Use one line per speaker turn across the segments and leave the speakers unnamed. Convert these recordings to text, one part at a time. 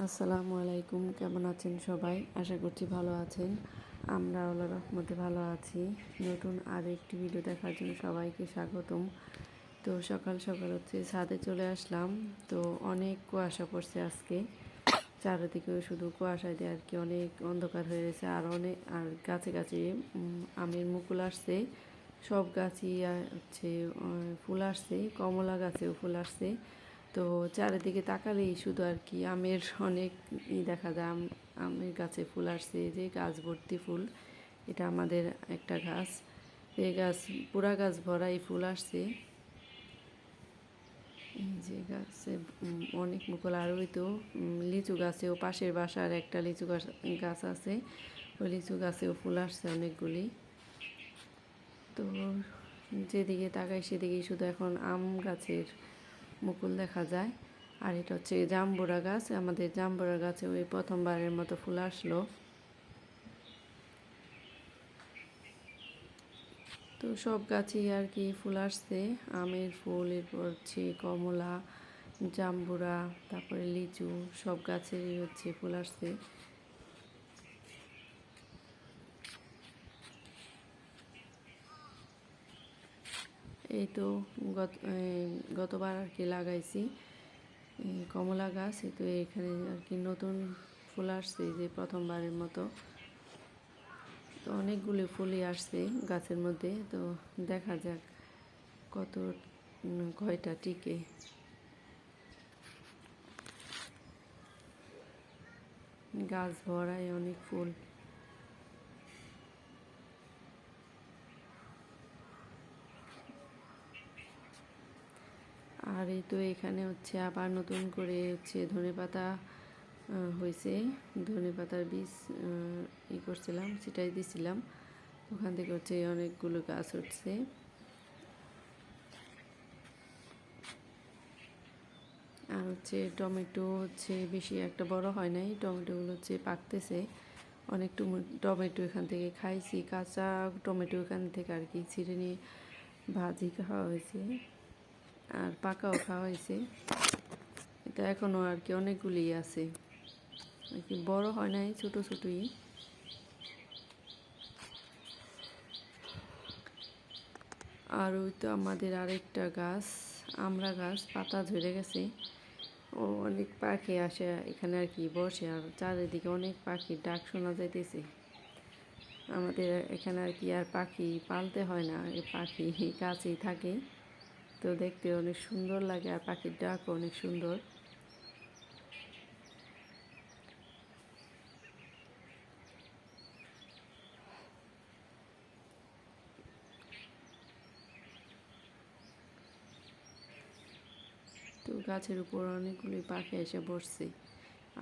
আসসালামু আলাইকুম, কেমন আছেন সবাই? আশা করছি ভালো আছেন। আমরা আল্লাহ রহমতে ভালো আছি। নতুন আর একটি ভিডিও দেখার জন্য সবাইকে স্বাগতম। তো সকাল সকাল হচ্ছে ছাদে চলে আসলাম। তো অনেক কুয়াশা পড়ছে আজকে। চারিদিকে শুধু কুয়াশা দিয়ে আর কি অনেক অন্ধকার হয়ে গেছে। আর অনেক আর গাছে গাছে আমের মুকুল আসছে। সব গাছই হচ্ছে ফুল আসছে, কমলা গাছেও ফুল আসছে। তো চারিদিকে তাকালেই শুধু আর কি আমের অনেক ই দেখা যায়, আম, আমের গাছে ফুল আসছে, যে গাছ ভর্তি ফুল, এটা আমাদের একটা গাছ। এই গাছ, পুরা গাছ ভরা এই ফুল আসছে। এই যে গাছে অনেক মুকুল, আর ওই তো লিচু গাছেও পাশের বাসার একটা লিচু গাছ গাছ আছে, ওই লিচু গাছেও ফুল আসছে অনেকগুলি। তো যেদিকে তাকাই সেদিকেই শুধু এখন আম গাছের মুকুল দেখা যায়। আর এটা হচ্ছে জাম্বুরা গাছ, আমাদের জাম্বুরা গাছে ওই প্রথমবারের মতো ফুল আসলো। তো সব গাছেই আর কি ফুল আসছে। আমের ফুল, এরপর হচ্ছে কমলা, জাম্বুরা, তারপরে লিচু, সব গাছেরই হচ্ছে ফুল আসছে। এই তো গত গতবার আর কি লাগাইছি। কমলা গাছ, এই তো এখানে আর কি নতুন ফুল আসছে যে প্রথমবারের মতো। তো অনেকগুলি ফুলই আসছে গাছের মধ্যে, তো দেখা যাক কত কয়টা টিকে। গাছ ভরায় অনেক ফুল। আর এই তো এখানে হচ্ছে আবার নতুন করে হচ্ছে ধনেপাতা আহ, হয়েছে ধনেপাতার বীজ ই করছিলাম সেটাই দিছিলাম। ওখান থেকে হচ্ছে অনেকগুলো গাছ উঠছে। আর হচ্ছে টমেটো হচ্ছে বেশি একটা বড় হয় নাই। টমেটোগুলো হচ্ছে পাকতেছে। অনেক টমে- টমেটো এখান থেকে খাইছি। কাঁচা টমেটো এখান থেকে আর কি ছিঁড়ে নিয়ে ভাজি খাওয়া হয়েছে। আর পাকাও খাওয়া হয়েছে এটা এখনও আর কি অনেকগুলি আছে। আর কি বড় হয় নাই, ছোটো ছোটোই। আর ওই তো আমাদের আরেকটা গাছ, আমরা গাছ, পাতা ঝরে গেছে। ও অনেক পাখি আসে, এখানে আর কি বসে, আর চারিদিকে অনেক পাখির ডাক শোনা যাইতেছে। আমাদের এখানে আর কি আর পাখি পালতে হয় না পাখি কাছেই থাকে। তো দেখতে অনেক সুন্দর লাগে আর পাখির ডাকও অনেক সুন্দর। তো গাছের উপর অনেকগুলি পাখি এসে বসছে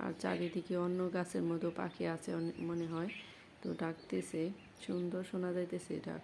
আর চারিদিকে অন্য গাছের মতো পাখি আছে মনে হয়। তো ডাকতেছে, সুন্দর শোনা যাইতেছে ডাক।